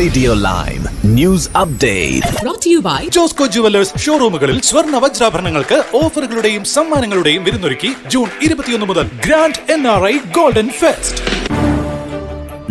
Radio live news update Josco jewellers ഷോറൂമുകളിൽ സ്വർണ വജ്രാഭരണങ്ങൾക്ക് ഓഫറുകളുടെയും സമ്മാനങ്ങളുടെയും വിരുന്നൊരുക്കി ജൂൺ ഇരുപത്തിയൊന്ന് മുതൽ grand N R I golden fest.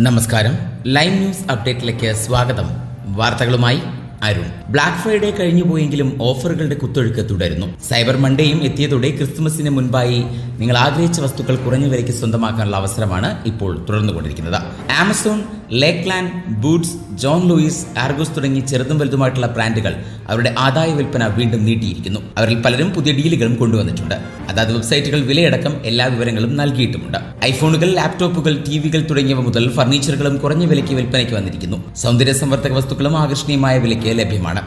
നമസ്കാരം. ലൈവ് ന്യൂസ് അപ്ഡേറ്റിലേക്ക് സ്വാഗതം. വാർത്തകളുമായി അരുൺ. ബ്ലാക്ക് ഫ്രൈഡേ കഴിഞ്ഞു പോയെങ്കിലും ഓഫറുകളുടെ കുത്തൊഴുക്ക് തുടരുന്നു. സൈബർ മൺഡേയും എത്തിയതോടെ ക്രിസ്മസിന് മുൻപായി നിങ്ങൾ ആഗ്രഹിച്ച വസ്തുക്കൾ കുറഞ്ഞ വിലയ്ക്ക് സ്വന്തമാക്കാനുള്ള അവസരമാണ് ഇപ്പോൾ തുടർന്നുകൊണ്ടിരിക്കുന്നത്. Amazon Lakeland Boots John Lewis Argos തുടങ്ങി ചെറുതും വലുതുമായിട്ടുള്ള ബ്രാൻഡുകൾ അവരുടെ ആദായ വിൽപ്പന വീണ്ടും നീട്ടിയിരിക്കുന്നു. അവരിൽ പലരും പുതിയ ഡീലുകളും കൊണ്ടുവന്നിട്ടുണ്ട്. അതാത് വെബ്സൈറ്റുകൾ വിലയടക്കം എല്ലാ വിവരങ്ങളും നൽകിയിട്ടുമുണ്ട്. ഐഫോണുകൾ ലാപ്ടോപ്പുകൾ ടിവികൾ തുടങ്ങിയവ മുതൽ ഫർണിച്ചറുകളും കുറഞ്ഞ വിലയ്ക്ക് വിൽപ്പനയ്ക്ക് വന്നിരിക്കുന്നു. സൗന്ദര്യ സംവർദ്ധക വസ്തുക്കളും ആകർഷണീയമായ വിലയ്ക്ക് ലഭ്യമാണ്.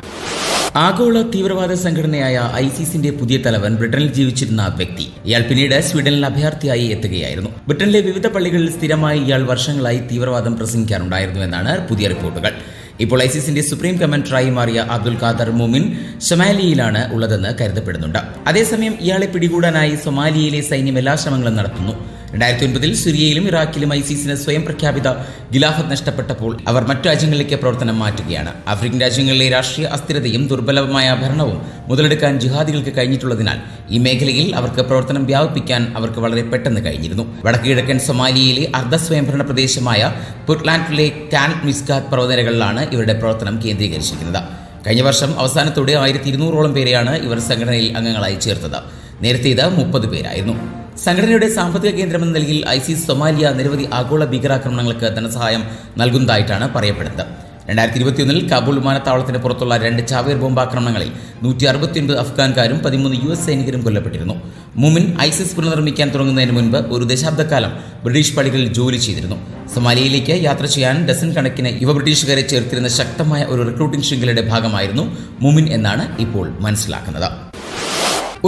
ആഗോള തീവ്രവാദ സംഘടനയായ ഐസിസിന്റെ പുതിയ തലവൻ ബ്രിട്ടനിൽ ജീവിച്ചിരുന്ന വ്യക്തി. ഇയാൾ പിന്നീട് സ്വീഡനിൽ അഭയാർത്ഥിയായി എത്തുകയായിരുന്നു. ബ്രിട്ടനിലെ വിവിധ പള്ളികളിൽ സ്ഥിരമായി ഇയാൾ വർഷങ്ങളായി തീവ്രവാദം പ്രസംഗിക്കാറുണ്ടായിരുന്നു എന്നാണ് പുതിയ റിപ്പോർട്ടുകൾ. ഇപ്പോൾ ഐസിസിന്റെ സുപ്രീം കമാൻഡറായി മാറിയ അബ്ദുൽ ഖാദർ മുമിൻ സൊമാലിയയിലാണ് ഉള്ളതെന്ന് കരുതപ്പെടുന്നുണ്ട്. അതേസമയം ഇയാളെ പിടികൂടാനായി സൊമാലിയയിലെ സൈന്യം എല്ലാ ശ്രമങ്ങളും നടത്തുന്നു. രണ്ടായിരത്തി ഒൻപതിൽ സിറിയയിലും ഇറാഖിലും ഐസിസിന് സ്വയം പ്രഖ്യാപിത ഖിലാഫത്ത് നഷ്ടപ്പെട്ടപ്പോൾ അവർ മറ്റു രാജ്യങ്ങളിലേക്ക് പ്രവർത്തനം മാറ്റുകയാണ്. ആഫ്രിക്കൻ രാജ്യങ്ങളിലെ രാഷ്ട്രീയ അസ്ഥിരതയും ദുർബലമായ ഭരണവും മുതലെടുക്കാൻ ജിഹാദികൾക്ക് കഴിഞ്ഞിട്ടുള്ളതിനാൽ ഈ മേഖലയിൽ അവർക്ക് പ്രവർത്തനം വ്യാപിപ്പിക്കാൻ അവർക്ക് വളരെ പെട്ടെന്ന് കഴിഞ്ഞിരുന്നു. വടക്കുകിഴക്കൻ സൊമാലിയയിലെ അർദ്ധ സ്വയംഭരണ പ്രദേശമായ പുട്ട്ലാൻഡിലെ കാൻ മിസ്കാത്ത് പർവതനിരകളിലാണ് ഇവരുടെ പ്രവർത്തനം കേന്ദ്രീകരിച്ചിരിക്കുന്നത്. കഴിഞ്ഞ വർഷം അവസാനത്തോടെ ആയിരത്തി ഇരുന്നൂറോളം പേരെയാണ് ഇവർ സംഘടനയിൽ അംഗങ്ങളായി ചേർത്തത്. നേരത്തെ ഇത് മുപ്പത് പേരായിരുന്നു. സംഘടനയുടെ സാമ്പത്തിക കേന്ദ്രമെന്ന നിലയിൽ ഐസിസ് സൊമാലിയ നിരവധി ആഗോള ഭീകരാക്രമണങ്ങൾക്ക് ധനസഹായം നൽകുന്നതായിട്ടാണ് പറയപ്പെടുന്നത്. രണ്ടായിരത്തി ഇരുപത്തിയൊന്നിൽ കാബൂൾ വിമാനത്താവളത്തിന് പുറത്തുള്ള രണ്ട് ചാവേർ ബോംബാക്രമണങ്ങളിൽ നൂറ്റി അറുപത്തിയൊൻപത് അഫ്ഗാൻകാരും പതിമൂന്ന് യു എസ് സൈനികരും കൊല്ലപ്പെട്ടിരുന്നു. മുമിൻ ഐസിസ് പുനർനിർമ്മിക്കാൻ തുടങ്ങുന്നതിന് മുൻപ് ഒരു ദശാബ്ദക്കാലം ബ്രിട്ടീഷ് പള്ളികളിൽ ജോലി ചെയ്തിരുന്നു. സൊമാലിയയിലേക്ക് യാത്ര ചെയ്യാൻ ഡസൻ കണക്കിന് യുവ ബ്രിട്ടീഷുകാരെ ചേർത്തിരുന്ന ശക്തമായ ഒരു റിക്രൂട്ടിംഗ് ശൃംഖലയുടെ ഭാഗമായിരുന്നു മുമിൻ എന്നാണ് ഇപ്പോൾ മനസ്സിലാക്കുന്നത്.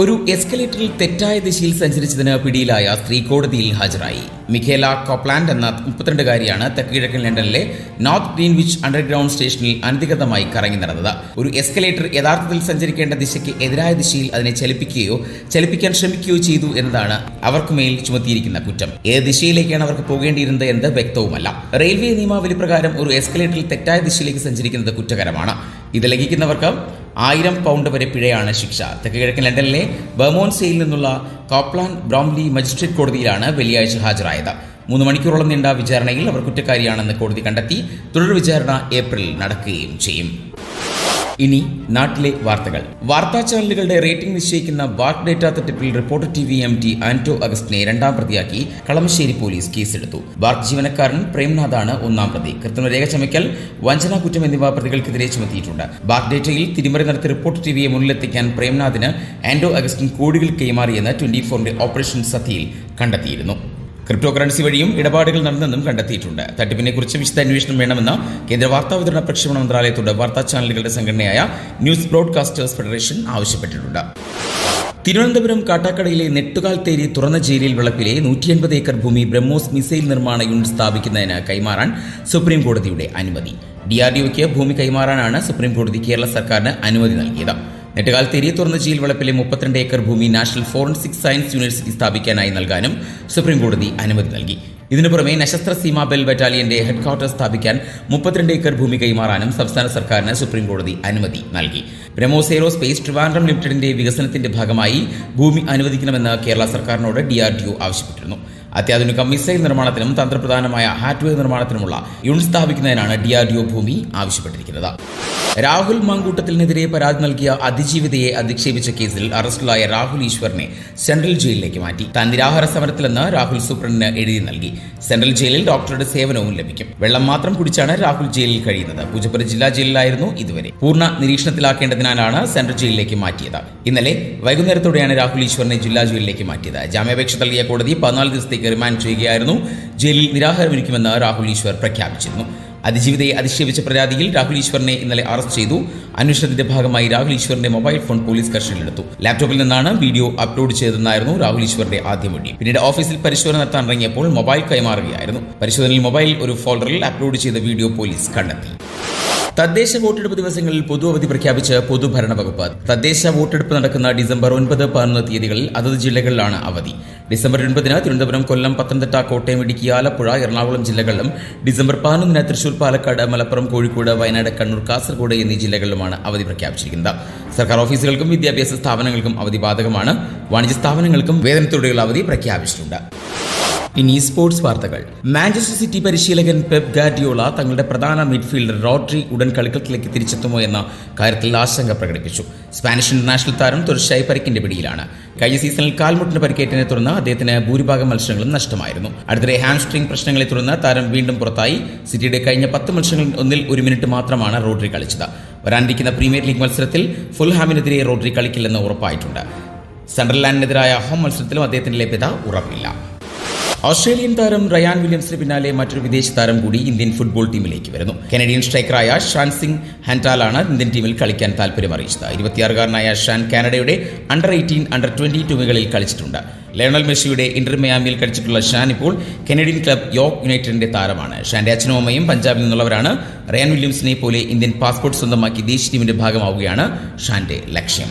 ഒരു എസ്കലേറ്ററിൽ തെറ്റായ ദിശയിൽ സഞ്ചരിച്ചതിന് പിടിയിലായ സ്ത്രീ കോടതിയിൽ ഹാജരായി. മിഖേല കോപ്ലാൻഡ് എന്ന മുപ്പത്തിരണ്ടുകാരിയാണ് തെക്കുകിഴക്കൻ ലണ്ടനിലെ നോർത്ത് ഗ്രീൻവിച്ച് അണ്ടർഗ്രൗണ്ട് സ്റ്റേഷനിൽ അനധികൃതമായി കറങ്ങി നടന്നത്. ഒരു എസ്കലേറ്റർ യഥാർത്ഥത്തിൽ സഞ്ചരിക്കേണ്ട ദിശയ്ക്ക് എതിരായ ദിശയിൽ അതിനെ ചലിപ്പിക്കുകയോ ചലിപ്പിക്കാൻ ശ്രമിക്കുകയോ ചെയ്തു എന്നതാണ് അവർക്ക് മേൽ ചുമത്തിയിരിക്കുന്ന കുറ്റം. ഏത് ദിശയിലേക്കാണ് അവർക്ക് പോകേണ്ടിയിരുന്നത് എന്ന് വ്യക്തവുമല്ല. റെയിൽവേ നിയമാവലി പ്രകാരം ഒരു എസ്കലേറ്ററിൽ തെറ്റായ ദിശയിലേക്ക് സഞ്ചരിക്കുന്നത് കുറ്റകരമാണ്. ഇത് ലംഘിക്കുന്നവർക്ക് ആയിരം പൗണ്ട് വരെ പിഴയാണ് ശിക്ഷ. തെക്ക് കിഴക്കൻ ലണ്ടനിലെ ബെർമോൺസയിൽ നിന്നുള്ള കോപ്ലാൻ ബ്രോംലി മജിസ്ട്രേറ്റ് കോടതിയിലാണ് വെള്ളിയാഴ്ച ഹാജരായത്. മൂന്ന് മണിക്കൂറോളം നീണ്ട വിചാരണയിൽ അവർ കുറ്റക്കാരിയാണെന്ന് കോടതി കണ്ടെത്തി. തുടർ വിചാരണ ഏപ്രിലിൽ നടക്കുകയും ചെയ്യും. ഇനി നാട്ടിലെ വാർത്തകൾ. വാർത്താ ചാനലുകളുടെ റേറ്റിംഗ് നിശ്ചയിക്കുന്ന വാക്ക് ഡേറ്റ തട്ടിപ്പിൽ reporter T V M T Anto അഗസ്റ്റിനെ രണ്ടാം പ്രതിയാക്കി കളമശ്ശേരി പോലീസ് കേസെടുത്തു. വാർക്ക് ജീവനക്കാരൻ പ്രേംനാഥാണ് ഒന്നാം പ്രതി. കൃത്രിമരേഖ ചമയ്ക്കൽ വഞ്ചനാ കുറ്റം എന്നിവ പ്രതികൾക്കെതിരെ ചുമത്തിയിട്ടുണ്ട്. വാക്ക് ഡേറ്റയിൽ തിരിമറി നടത്തി റിപ്പോർട്ടർ ടി വിയെ മുന്നിലെത്തിക്കാൻ പ്രേംനാഥിന് ആന്റോ അഗസ്റ്റിൻ കോടികൾ കൈമാറിയെന്ന് ട്വന്റി ഫോറിന്റെ ഓപ്പറേഷൻ സതിയിൽ കണ്ടെത്തിയിരുന്നു. ക്രിപ്റ്റോ കറൻസി വഴിയും ഇടപാടുകൾ നടന്നെന്നും കണ്ടെത്തിയിട്ടുണ്ട്. തട്ടിപ്പിനെ കുറിച്ച് വിശദ അന്വേഷണം വേണമെന്ന് കേന്ദ്ര വാർത്താ വിതരണ പ്രക്ഷേപണ മന്ത്രാലയത്തോട് വാർത്താ ചാനലുകളുടെ സംഘടനയായ ന്യൂസ് ബ്രോഡ്കാസ്റ്റേഴ്സ് ഫെഡറേഷൻ ആവശ്യപ്പെട്ടിട്ടുണ്ട്. തിരുവനന്തപുരം കാട്ടാക്കടയിലെ നെട്ടുകാൽ തേരി തുറന്ന ജയിലിൽ വിളപ്പിലെ നൂറ്റി എൺപത് ഏക്കർ ഭൂമി ബ്രഹ്മോസ് മിസൈൽ നിർമ്മാണ യൂണിറ്റ് സ്ഥാപിക്കുന്നതിന് കൈമാറാൻ സുപ്രീം കോടതിയുടെ അനുമതി. ഡി ആർ ഭൂമി കൈമാറാനാണ് സുപ്രീം കോടതി കേരള സർക്കാരിന് അനുമതി നൽകിയത്. നെട്ടുകാൽ തെരിയ തുറന്ന ജയിൽ വളപ്പിലെ മുപ്പത്തിരണ്ട് ഏക്കർ ഭൂമി നാഷണൽ ഫോറൻസിക് സയൻസ് യൂണിവേഴ്സിറ്റി സ്ഥാപിക്കാനായി നൽകാനും സുപ്രീംകോടതി അനുമതി നൽകി. ഇതിനു പുറമെ നശസ്ത്ര സീമാബൽ ബെൽ ബറ്റാലിയന്റെ ഹെഡ്ക്വാർട്ടർ സ്ഥാപിക്കാൻ മുപ്പത്തിരണ്ട് ഏക്കർ ഭൂമി കൈമാറാനും സംസ്ഥാന സർക്കാരിന് സുപ്രീംകോടതി അനുമതി നൽകി. ബ്രഹ്മോസ് എയ്റോസ്പേസ് ട്രിവാൻഡ്രം ലിമിറ്റഡിന്റെ വികസനത്തിന്റെ ഭാഗമായി ഭൂമി അനുവദിക്കണമെന്ന് കേരള സർക്കാരിനോട് ഡി ആർ ഡി ഒ ആവശ്യപ്പെട്ടിരുന്നു. അത്യാധുനിക മിസൈൽ നിർമ്മാണത്തിനും തന്ത്രപ്രധാനമായ ഹാറ്റ്വേ നിർമ്മാണത്തിനുമുള്ള യൂണിറ്റ് സ്ഥാപിക്കുന്നതിനാണ് ഡി ആർ ഡി ഒ ഭൂമി ആവശ്യപ്പെട്ടിരിക്കുന്നത്. രാഹുൽ മാങ്കൂട്ടത്തിനെതിരെ പരാതി നൽകിയ അതിജീവിതയെ അധിക്ഷേപിച്ച കേസിൽ അറസ്റ്റിലായ രാഹുൽ ഈശ്വറിനെ സെൻട്രൽ ജയിലിലേക്ക് മാറ്റി. താൻ നിരാഹാര സമരത്തിലെന്ന് രാഹുൽ സൂപ്രണ്ടിന് എഴുതി നൽകി. സെൻട്രൽ ജയിലിൽ ഡോക്ടറുടെ സേവനവും ലഭിക്കും. വെള്ളം മാത്രം കുടിച്ചാണ് രാഹുൽ ജയിലിൽ കഴിയുന്നത്. പൂജപ്പുര ജില്ലാ ജയിലിലായിരുന്നു ഇതുവരെ. പൂർണ നിരീക്ഷണത്തിലാക്കേണ്ടതിനാലാണ് സെൻട്രൽ ജയിലിലേക്ക് മാറ്റിയത്. ഇന്നലെ വൈകുന്നേരത്തോടെയാണ് രാഹുൽ ഈശ്വറിനെ ജില്ലാ ജയിലിലേക്ക് മാറ്റിയത്. ജാമ്യാപേക്ഷ തള്ളിയ കോടതി പതിനാല് ദിവസത്തേക്ക് റിമാൻഡ് ചെയ്യുകയായിരുന്നു ജയിലിൽ നിരാഹാരമിരിക്കുമെന്ന് രാഹുൽ ഈശ്വർ പ്രഖ്യാപിച്ചിരുന്നു. അതിജീവിതയെ അധിക്ഷേപിച്ച പരാതിയിൽ രാഹുൽ ഈശ്വറിനെ ഇന്നലെ അറസ്റ്റ് ചെയ്തു. അന്വേഷണത്തിന്റെ ഭാഗമായി രാഹുൽ ഈശ്വറിന്റെ മൊബൈൽ ഫോൺ പോലീസ് കസ്റ്റഡിയിലെടുത്തു. ലാപ്ടോപ്പിൽ നിന്നാണ് വീഡിയോ അപ്ലോഡ് ചെയ്തതെന്നായിരുന്നു രാഹുൽ ഈശ്വറിന്റെ ആദ്യ മൊഴി. പിന്നീട് ഓഫീസിൽ പരിശോധന നടത്താൻ ഇറങ്ങിയപ്പോൾ മൊബൈൽ കൈമാറുകയായിരുന്നു. പരിശോധനയിൽ മൊബൈൽ ഒരു ഫോൾഡറിൽ അപ്ലോഡ് ചെയ്ത വീഡിയോ പോലീസ് കണ്ടെത്തി. തദ്ദേശ വോട്ടെടുപ്പ് ദിവസങ്ങളിൽ പൊതു അവധി പ്രഖ്യാപിച്ച് പൊതുഭരണ വകുപ്പ് തദ്ദേശ വോട്ടെടുപ്പ് നടക്കുന്ന ഡിസംബർ ഒൻപത് പതിനൊന്ന് തീയതികളിൽ അതത് ജില്ലകളിലാണ് അവധി. ഡിസംബർ ഒൻപതിന് തിരുവനന്തപുരം കൊല്ലം പത്തനംതിട്ട കോട്ടയം ഇടുക്കി ആലപ്പുഴ എറണാകുളം ജില്ലകളിലും ഡിസംബർ പതിനൊന്നിന് തൃശൂർ പാലക്കാട് മലപ്പുറം കോഴിക്കോട് വയനാട് കണ്ണൂർ കാസർഗോഡ് എന്നീ ജില്ലകളിലുമാണ് അവധി പ്രഖ്യാപിച്ചിരിക്കുന്നത്. സർക്കാർ ഓഫീസുകൾക്കും വിദ്യാഭ്യാസ സ്ഥാപനങ്ങൾക്കും അവധി ബാധകമാണ്. വാണിജ്യ സ്ഥാപനങ്ങൾക്കും വേതനത്തോടെയുള്ള അവധി പ്രഖ്യാപിച്ചിട്ടുണ്ട്. ഇനി സ്പോർട്സ് വാർത്തകൾ. മാഞ്ചസ്റ്റർ സിറ്റി പരിശീലകൻ പെപ് ഗാഡിയോള തങ്ങളുടെ പ്രധാന മിഡ്ഫീൽഡർ റോഡ്രി ഉടൻ കളിക്കളത്തിലേക്ക് തിരിച്ചെത്തുമോ എന്ന കാര്യത്തിൽ ആശങ്ക പ്രകടിപ്പിച്ചു. സ്പാനിഷ് ഇന്റർനാഷണൽ താരം തുടർച്ചയായി പരിക്കിന്റെ പിടിയിലാണ്. കഴിഞ്ഞ സീസണിൽ കാൽമുട്ടിന് പരിക്കേറ്റതിനെ തുടർന്ന് അദ്ദേഹത്തിന് ഭൂരിഭാഗം മത്സരങ്ങളും നഷ്ടമായിരുന്നു. അടുത്തിടെ ഹാംസ്ട്രിംഗ് പ്രശ്നങ്ങളെ തുടർന്ന് താരം വീണ്ടും പുറത്തായി. സിറ്റിയുടെ കഴിഞ്ഞ പത്ത് മത്സരങ്ങളിൽ ഒന്നിൽ ഒരു മിനിറ്റ് മാത്രമാണ് റോഡ്രി കളിച്ചത്. വരാനിരിക്കുന്ന പ്രീമിയർ ലീഗ് മത്സരത്തിൽ ഫുൾഹാമിനെതിരെ റോഡ്രി കളിക്കില്ലെന്ന് ഉറപ്പായിട്ടുണ്ട്. സണ്ടർലാൻഡിനെതിരായ ഹോം മത്സരത്തിലും അദ്ദേഹത്തിന്റെ ലഭ്യത ഉറപ്പില്ല. ഓസ്ട്രേലിയൻ താരം റയാൻ വില്യംസിന് പിന്നാലെ മറ്റൊരു വിദേശ താരം കൂടി ഇന്ത്യൻ ഫുട്ബോൾ ടീമിലേക്ക് വരുന്നു. കനഡിയൻ സ്ട്രൈക്കറായ ഷാൻ സിംഗ് ഹാന്റാലാണ് ഇന്ത്യൻ ടീമിൽ കളിക്കാൻ താല്പര്യം അറിയിച്ചത്. ഇരുപത്തിയാറുകാരനായ ഷാൻ കാനഡയുടെ അണ്ടർ എയ്റ്റീൻ അണ്ടർ ട്വന്റി ടീമുകളിൽ കളിച്ചിട്ടുണ്ട്. ലയണൽ മെസ്സിയുടെ ഇന്റർ മയാമിയിൽ കളിച്ചിട്ടുള്ള ഷാൻ ഇപ്പോൾ കനേഡിയൻ ക്ലബ് യോർക്ക് യുണൈറ്റഡിന്റെ താരമാണ്. ഷാന്റെ അച്ഛനും അമ്മയും പഞ്ചാബിൽ നിന്നുള്ളവരാണ്. റയാൻ വില്യംസിനെ പോലെ ഇന്ത്യൻ പാസ്പോർട്ട് സ്വന്തമാക്കി ദേശീയ ടീമിന്റെ ഭാഗമാവുകയാണ് ഷാന്റെ ലക്ഷ്യം.